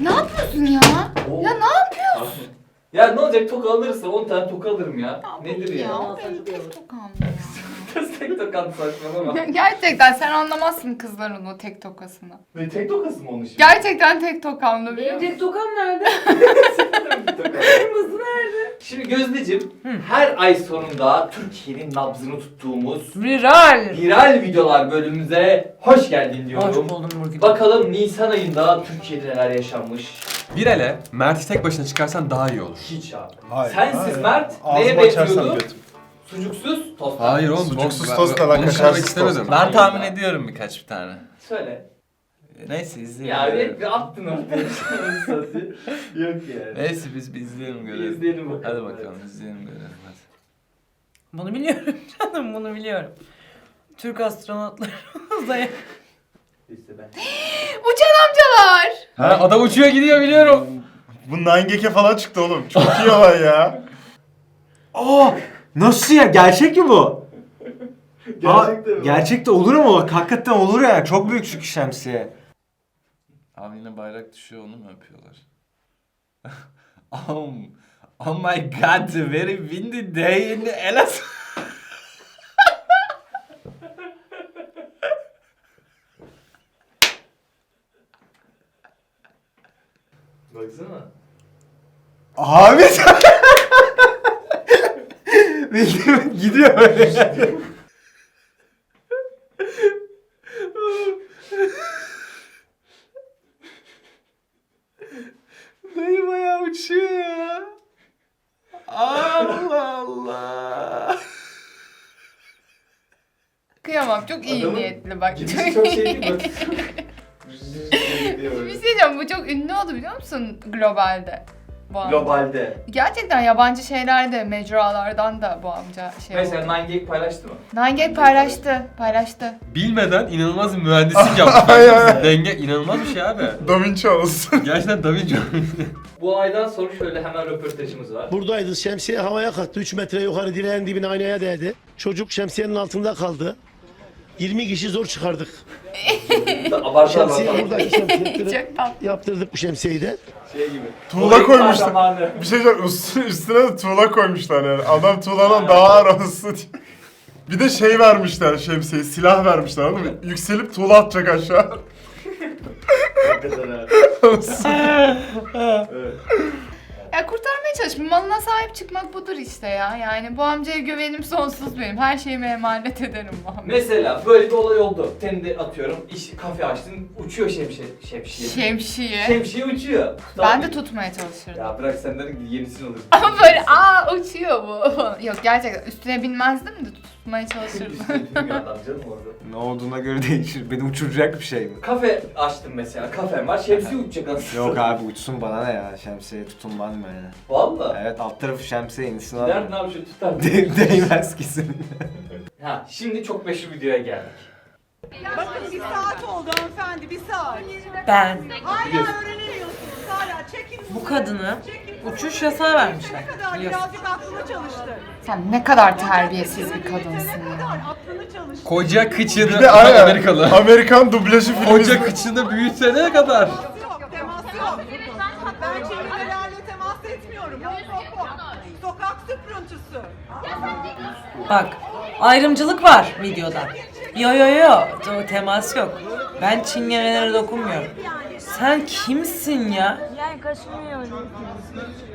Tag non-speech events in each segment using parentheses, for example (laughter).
Ne yapıyorsun ya? Oo. Ya ne yapıyorsun? Ya ne olacak toka alırsa 10 tane toka alırım ya. Nedir ya? Ya benim (laughs) tek tokam ya. tek tokan saçmalama. Gerçekten sen anlamazsın kızların o tek tokasını. Ve tek tokası mı onun şimdi? Gerçekten tek tokamda biliyor Benim musun? tek tokam nerede? (laughs) Kırmızı nerede? Şimdi Gözdeciğim her ay sonunda Türkiye'nin nabzını tuttuğumuz Viral. viral videolar bölümümüze hoş geldin Hoş diyorum. buldum Nurgül. Bakalım Nisan ayında Türkiye'de neler yaşanmış. Viral'e Mert'i tek başına çıkarsan daha iyi olur. Hiç abi. Hayır, Sensiz hayır. Mert Ağzımı neye açarsam götüm. Sucuksuz tost. Hayır oğlum bu Sucuksuz çok... tost da lan, onu kaşarsız söylemek tost. istemedim. Ben tahmin ediyorum birkaç bir tane. Söyle. Neyse izleyelim. Ya görelim. bir, bir attın ortaya. (laughs) Yok yani. Neyse biz bir izleyelim Bir görelim. izleyelim bakalım. Hadi bakalım izleyelim görelim hadi. Bunu biliyorum (laughs) canım bunu biliyorum. Türk astronotları uzaya İşte ben. (gasps) Uçan amcalar. Ha adam uçuyor gidiyor biliyorum. Bu Nine Gag'e falan çıktı oğlum. Çok iyi olay ya. Aa! (laughs) Nasıl ya? Gerçek mi bu? Gerçekten Aa, mi? Gerçekte olur ama bak hakikaten olur ya. Çok büyük çünkü şemsiye. Yine bayrak düşüyor onu mu öpüyorlar? (laughs) oh, oh my god, very windy day in Elas. (laughs) Baksana. Abi (laughs) Bildiğin gidiyor böyle. Dayı bayağı uçuyor ya. Allah Allah. Kıyamam çok iyi Adamın niyetli bak. Gidişi çok şey değil mi? Bir şey diyeceğim bu çok ünlü oldu biliyor musun globalde? Bu amca. Globalde. Gerçekten yabancı şeylerde, mecralardan da bu amca şey Mesela oldu. Nine Gag paylaştı mı? Nine paylaştı, paylaştı. Bilmeden inanılmaz bir mühendislik yapmış. (laughs) Ay, ay. Denge inanılmaz bir şey abi. (laughs) Da Vinci olsun. (laughs) Gerçekten Da Vinci. Bu aydan sonra şöyle hemen röportajımız var. Buradaydı. Şemsiye havaya kalktı. 3 metre yukarı direğin dibine aynaya değdi. Çocuk şemsiyenin altında kaldı. 20 kişi zor çıkardık. (laughs) Abartı Şemsiye abartı. buradaki şemsiye (laughs) Çok tatlı. yaptırdık bu şemsiyeyi de. Şey gibi. Tuğla koymuşlar. zamanı. Bir şey diyeceğim. Üstüne, üstüne de tuğla koymuşlar yani. Adam tuğladan daha ağır olsun diye. Bir de şey vermişler şemsiye, silah vermişler anladın mı? Yükselip tuğla atacak aşağı. (laughs) Evet. Ya kurtarmaya çalış. Malına sahip çıkmak budur işte ya. Yani bu amcaya güvenim sonsuz benim. Her şeyime emanet ederim bu amcaya. Mesela böyle bir olay oldu. Sen de atıyorum iş kafe açtın uçuyor şemsiye. Şemsiye. Şemsiye. Şemsiye uçuyor. Ben de tutmaya çalışırdım. Ya bırak senden yenisini alırım. Ama böyle aa uçuyor bu. (laughs) Yok gerçekten üstüne binmezdim de tutmaya (laughs) çalışırdım. Üstüne binmiyor adam canım orada. Ne olduğuna göre değişir. Beni uçuracak bir şey mi? Kafe açtım mesela. Kafem var. Şemsiye uçacak aslında. Yok (laughs) abi uçsun bana ne ya. Şemsiye tutunmaz mı yani? Valla. Evet alt tarafı şemsiye insin abi. ne yapıyor tutar. De- Değmez kesin. (laughs) ha şimdi çok meşhur videoya geldik. Bakın bir saat oldu hanımefendi, bir saat. ben Hala öğrenemiyorsunuz, hala çekin. bu kadını Çekin. uçuş yasağı vermişler. Ne kadar Biliyorsun. birazcık aklını çalıştır. Sen ne kadar terbiyesiz bir kadınsın ya. Koca kıçını Bir de aynen, Amerikalı. Amerikan dublajı filmi. Koca kıçını büyütene kadar. Temas yok, temas yok. Ben çevrelerle temas etmiyorum. Sokak süprüntüsü. Bak ayrımcılık var videoda. Yo yo yo o temas yok. Ben çingenelere dokunmuyorum. Sen kimsin ya? Yani kaşınmıyorum.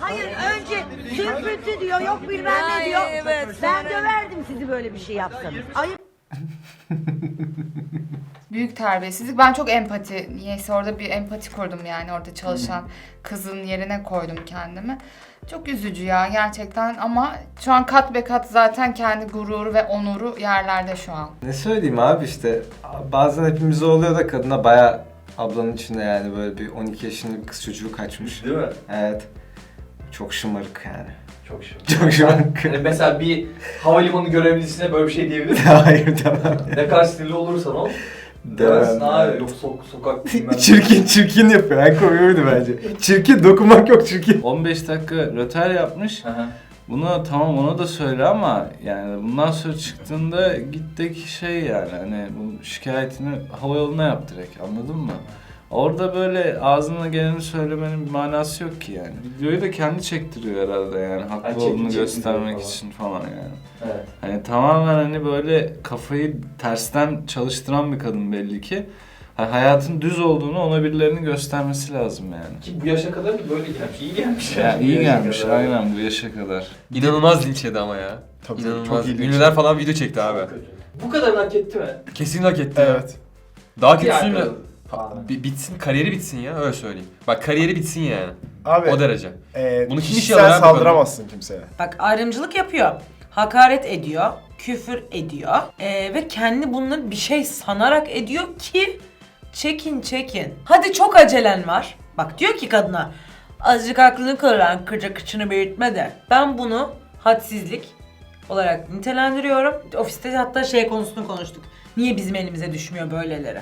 Hayır önce sürpüntü diyor yok bilmem ne diyor. ben döverdim sizi böyle bir şey yapsanız. Ayıp (laughs) Büyük terbiyesizlik. Ben çok empati, niyeyse orada bir empati kurdum yani orada çalışan kızın yerine koydum kendimi. Çok üzücü ya gerçekten ama şu an kat be kat zaten kendi gururu ve onuru yerlerde şu an. Ne söyleyeyim abi işte. Bazen hepimize oluyor da kadına baya ablanın içinde yani böyle bir 12 yaşında bir kız çocuğu kaçmış. Değil mi? Evet. Çok şımarık yani. Çok şık. Çok şımarık. Yani mesela bir havalimanı görevlisine böyle bir şey diyebilir misin? (laughs) Hayır tamam. ne kadar sinirli olursan ol. Demezsin abi. Yok sok, sokak (laughs) bilmem. çirkin çirkin yapıyor. En komiğiydi bence. Çirkin dokunmak yok çirkin. 15 dakika röter yapmış. Aha. Bunu tamam ona da söyle ama yani bundan sonra çıktığında gittik şey yani hani bu şikayetini hava yoluna yap direkt anladın mı? Orada böyle ağzına geleni söylemenin bir manası yok ki yani. Videoyu da kendi çektiriyor herhalde yani Ha, haklı çekti, olduğunu çekti göstermek falan. için falan yani. Evet. Hani tamamen hani böyle kafayı tersten çalıştıran bir kadın belli ki. Ha, hayatın düz olduğunu ona birilerinin göstermesi lazım yani. Ki bu yaşa kadar da böyle gelmiş. iyi gelmiş. Ya yani iyi gelmiş kadar. aynen bu yaşa kadar. İnanılmaz linç yedi ama ya. Tabii, İnanılmaz. çok Ünlüler falan video çekti abi. Bu kadar hak etti mi? Kesin hak etti. Evet. Daha Bir kötüsünü... bitsin, kariyeri bitsin ya öyle söyleyeyim. Bak kariyeri bitsin yani. Abi O derece. e, Bunu kim kişisel saldıramazsın kimseye. Bak ayrımcılık yapıyor. Hakaret ediyor, küfür ediyor Ee, ve kendi bunları bir şey sanarak ediyor ki çekin çekin. Hadi çok acelen var. Bak diyor ki kadına azıcık aklını kullan kıca kıçını büyütme de. Ben bunu hadsizlik olarak nitelendiriyorum. Ofiste hatta şey konusunu konuştuk. Niye bizim elimize düşmüyor böyleleri?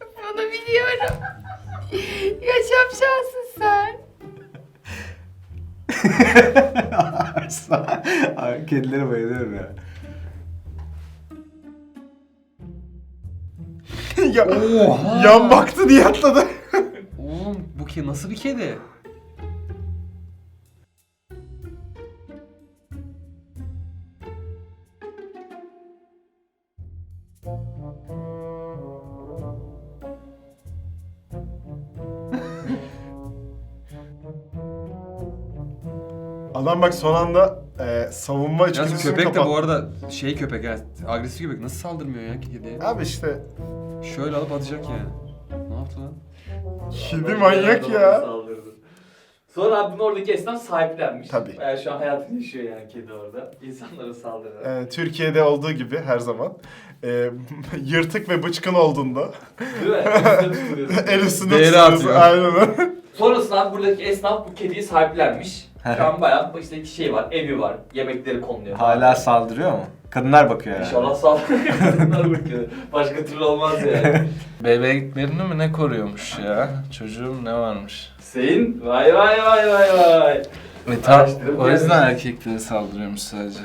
Bunu biliyorum. ya şapşalsın sen. (laughs) Kedilere bayılıyorum ya. Ya, yan baktı diye atladı. (laughs) Oğlum bu ki nasıl bir kedi? Adam bak son anda e, savunma Yalnız içgüdüsünü köpek de kapattı. bu arada şey köpek ha. Agresif köpek nasıl saldırmıyor ya kediye? Abi işte Şöyle alıp atacak yani. Ne yaptı lan? kedi manyak ya. Saldırdı. Sonra abi bunu oradaki esnaf sahiplenmiş. Tabii. Yani şu an hayatını yaşıyor yani kedi orada. İnsanlara saldırıyor. E, Türkiye'de olduğu gibi her zaman e, (laughs) yırtık ve bıçkın olduğunda Değil mi? Üstüne tutuluyorsun. (laughs) el üstünde Değeri. Aynen öyle. Sonrasında abi buradaki esnaf bu kediyi sahiplenmiş. Şu an bayağı işte şey var, evi var, yemekleri konuluyor. Hala saldırıyor mu? Kadınlar bakıyor yani. İnşallah saldırıyor. (laughs) Kadınlar bakıyor. Başka türlü olmaz yani. (laughs) Bebeklerini mi ne koruyormuş ya? Çocuğum ne varmış? Hüseyin, vay vay vay vay vay. E tam Araştırıp o yüzden gelmişsin. erkeklere saldırıyormuş sadece.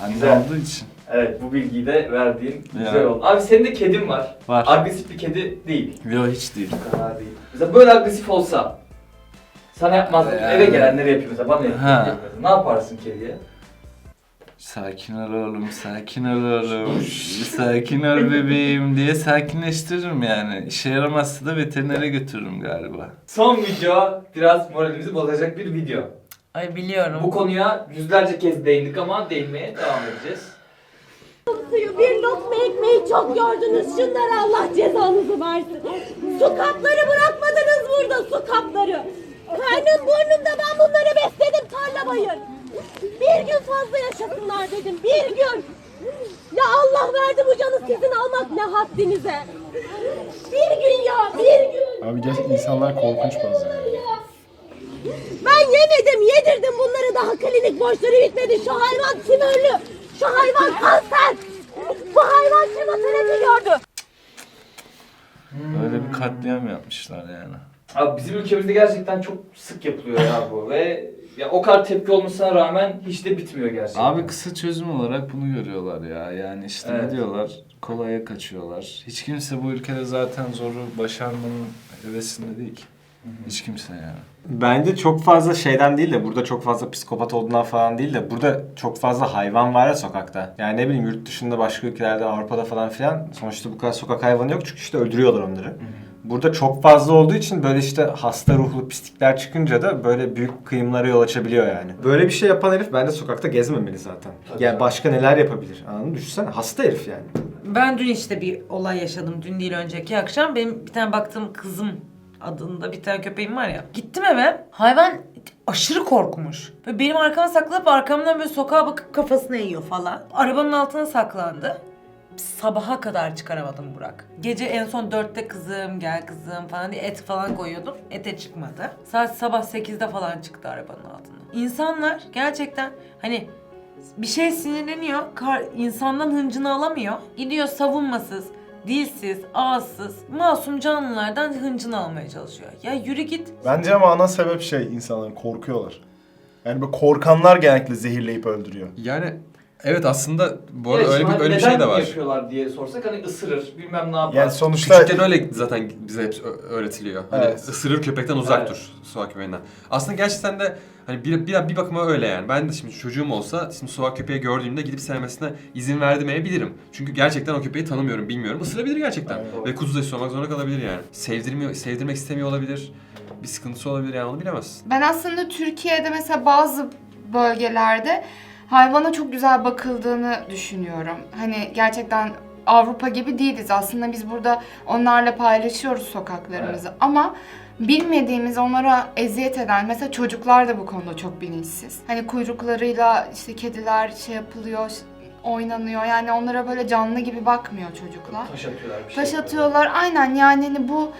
Anne Güzel. olduğu için. Evet bu bilgiyi de verdiğin Ya. güzel oldu. Abi senin de kedin var. Var. Agresif bir kedi değil. Yo hiç değil. Bu kadar değil. Mesela böyle agresif olsa sana yapmazdık. Yani. Eve gelenleri yapıyor mesela bana yapıyor. Ha. yapıyor. Ne yaparsın kediye? Sakin ol oğlum, sakin ol oğlum, sakin ol bebeğim diye sakinleştiririm yani. İşe yaramazsa da veterinere götürürüm galiba. Son video biraz moralimizi bozacak bir video. Ay biliyorum. Bu konuya yüzlerce kez değindik ama değinmeye devam edeceğiz. Bir lokma ekmeği çok gördünüz. Şunlara Allah cezanızı versin. Su kapları bırakmadınız burada su kapları. Karnım burnumda ben bunları besledim tarla bayır. Bir gün fazla yaşasınlar dedim. Bir gün. Ya Allah verdi bu canı sizin almak ne haddinize. Bir gün ya bir gün. Abi gerçekten insanlar korkunç bazen. Ben yemedim yedirdim bunları daha klinik borçları bitmedi. Şu hayvan tümörlü. Şu hayvan kanser. Bu hayvan kemoterapi gördü. Böyle bir katliam yapmışlar yani. Abi bizim ülkemizde gerçekten çok sık yapılıyor ya bu ve ya o kadar tepki olmasına rağmen hiç de bitmiyor gerçekten. Abi kısa çözüm olarak bunu görüyorlar ya. Yani işte Evet. ne diyorlar? Kolaya kaçıyorlar. Hiç kimse bu ülkede zaten zoru başarmanın hevesinde değil ki. Hiç kimse yani. Bence çok fazla şeyden değil de burada çok fazla psikopat olduğundan falan değil de burada çok fazla hayvan var ya sokakta. Yani ne bileyim yurt dışında başka ülkelerde Avrupa'da falan filan sonuçta bu kadar sokak hayvanı yok çünkü işte öldürüyorlar onları. Burada çok fazla olduğu için böyle işte hasta ruhlu pislikler çıkınca da böyle büyük kıyımlara yol açabiliyor yani. Böyle bir şey yapan herif bence sokakta gezmemeli zaten. Yani başka neler yapabilir anladın? Düşünsene hasta herif yani. Ben dün işte bir olay yaşadım. Dün değil önceki akşam. Benim bir tane baktığım kızım adında bir tane köpeğim var ya. Gittim eve. Hayvan aşırı korkmuş. Ve benim arkama saklanıp arkamdan böyle sokağa bakıp kafasını eğiyor falan. Arabanın altına saklandı. Sabaha kadar çıkaramadım Burak. Gece en son dörtte kızım gel kızım falan diye et falan koyuyordum. Ete çıkmadı. Saat sabah 8'de falan çıktı arabanın altına. İnsanlar gerçekten hani bir şey sinirleniyor, kar, insandan hıncını alamıyor. Gidiyor savunmasız, dilsiz, ağızsız, masum canlılardan hıncını almaya çalışıyor. Ya yürü git. Bence ama ana sebep şey insanların korkuyorlar. Yani böyle korkanlar genellikle zehirleyip öldürüyor. Yani Evet aslında bu arada Evet, öyle bir, öyle bir neden şey de var. yapıyorlar diye sorsak hani ısırır bilmem ne yapar. Yani sonuçta Küçükken öyle zaten bize hep öğretiliyor. Hani Evet. ısırır köpekten uzak Evet. dur sokak köpeğinden. Aslında gerçekten de hani bir, bir, bir bakıma öyle yani. Ben de şimdi çocuğum olsa şimdi sokak köpeği gördüğümde gidip sevmesine izin vermeyebilirim. Çünkü gerçekten o köpeği tanımıyorum, bilmiyorum. Isırabilir gerçekten. Evet. Ve kuzu da olmak zorunda kalabilir yani. Sevdirmiyor, sevdirmek istemiyor olabilir. Bir sıkıntısı olabilir yani onu bilemezsin. Ben aslında Türkiye'de mesela bazı bölgelerde hayvana çok güzel bakıldığını düşünüyorum. Hani gerçekten Avrupa gibi değiliz. Aslında biz burada onlarla paylaşıyoruz sokaklarımızı. Ama bilmediğimiz onlara eziyet eden mesela çocuklar da bu konuda çok bilinçsiz. Hani kuyruklarıyla işte kediler şey yapılıyor, oynanıyor. Yani onlara böyle canlı gibi bakmıyor çocuklar. Taş atıyorlar bir şey. Taş atıyorlar. Aynen yani hani bu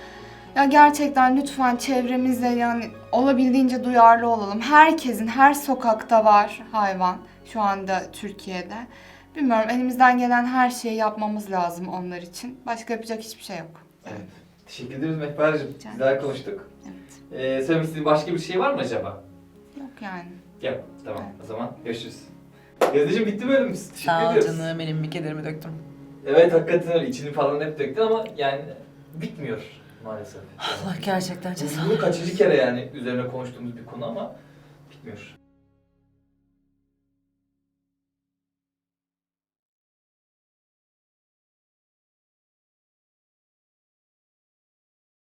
ya gerçekten lütfen çevremizde yani olabildiğince duyarlı olalım. Herkesin her sokakta var hayvan şu anda Türkiye'de. Bilmiyorum elimizden gelen her şeyi yapmamız lazım onlar için. Başka yapacak hiçbir şey yok. Evet. Teşekkür ederiz Mehver'cim. Rica Güzel konuştuk. Evet. Ee, söylemek istediğin başka bir şey var mı acaba? Yok yani. Yok. Tamam. O zaman görüşürüz. Yazdacığım bitti bölümümüz. Teşekkür Sağ ol ediyoruz. canım benim bir kederimi döktüm. Evet hakikaten öyle. İçini falan hep döktün ama yani bitmiyor maalesef. Allah gerçekten ceza. Bu kaçıncı kere yani üzerine konuştuğumuz bir konu ama bitmiyor.